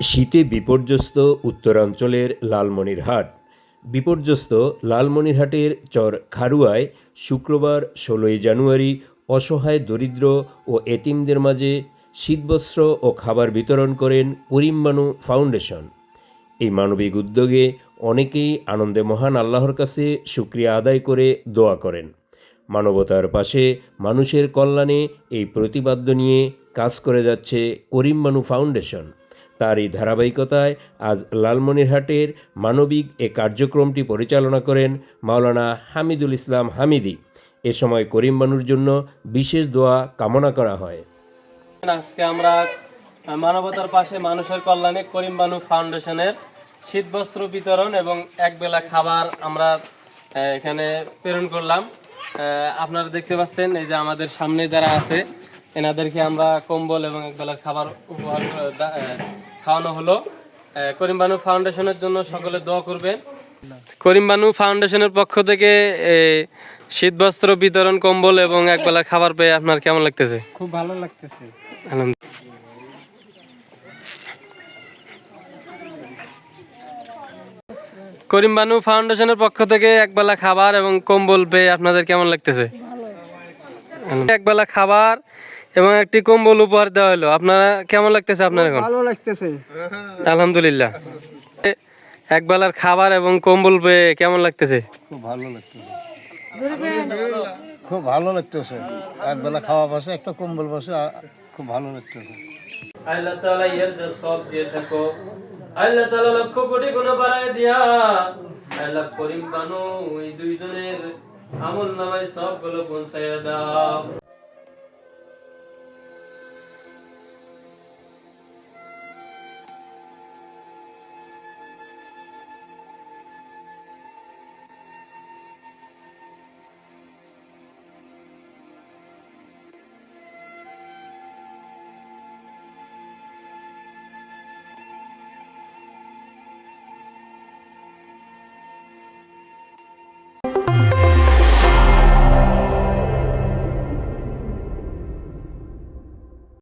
শীতে বিপর্যস্ত উত্তরাঞ্চলের লালমনিরহাট। বিপর্যস্ত লালমনিরহাটের চর খারুয়ায় শুক্রবার ষোলোই জানুয়ারি অসহায় দরিদ্র ও এতিমদের মাঝে শীতবস্ত্র ও খাবার বিতরণ করেন করিমবানু ফাউন্ডেশন। এই মানবিক উদ্যোগে অনেকেই আনন্দে মহান আল্লাহর কাছে শুক্রিয়া আদায় করে দোয়া করেন। মানবতার পাশে মানুষের কল্যাণে এই প্রতিপাদ্য নিয়ে কাজ করে যাচ্ছে করিমবানু ফাউন্ডেশন। তার এই ধারাবাহিকতায় আজ লালমনিরহাটের মানবিক এ কার্যক্রমটি পরিচালনা করেন মাওলানা হামিদুল ইসলাম হামিদি। এ সময় করিমবানুর জন্য বিশেষ দোয়া কামনা করা হয়। আজকে আমরা মানবতার পাশে মানুষের কল্যাণে করিম বানু ফাউন্ডেশনের শীতবস্ত্র বিতরণ এবং একবেলা খাবার আমরা এখানে প্রেরণ করলাম। আপনারা দেখতে পাচ্ছেন এই যে আমাদের সামনে যারা আছে, এনাদেরকে আমরা কম্বল এবং একবেলার খাবার উপহার খাওয়ানো হলো। করিম বানু ফাউন্ডেশনের জন্য সকলে দোয়া করবেন। করিম বানু ফাউন্ডেশনের পক্ষ থেকে এ, শীতবস্ত্র বিতরণ কম্বল এবং একবেলার খাবার পেয়ে আপনার কেমন লাগতেছে? খুব ভালো লাগতেছে। করিম বানু ফাউন্ডেশনের পক্ষ থেকে একবেলা খাবার এবং কম্বল পেয়ে আপনাদের কেমন লাগতেছে। একবেলা খাবার এবং একটি কম্বল উপহার দেওয়া হলো। আপনারা কেমন লাগতেছে আপনার এখন? ভালো লাগতেছে। আলহামদুলিল্লাহ। একবেলার খাবার এবং কম্বল পেয়ে কেমন লাগতেছে? খুব ভালো লাগতেছে। খুব ভালো লাগতেছে। একবেলা খাওয়া বসে একটা কম্বল বসে খুব ভালো লাগতেছে। আল্লাহ তাআলা এর যে সব দিয়ে থাকো। আল্লাহ তাআলা লক্ষ কোটি গুণ বাড়ায় দিয়া। আল্লাহ করিম বানু এই দুইজনের আমল নামায় সবগুলো পৌঁছাইয়া দাও।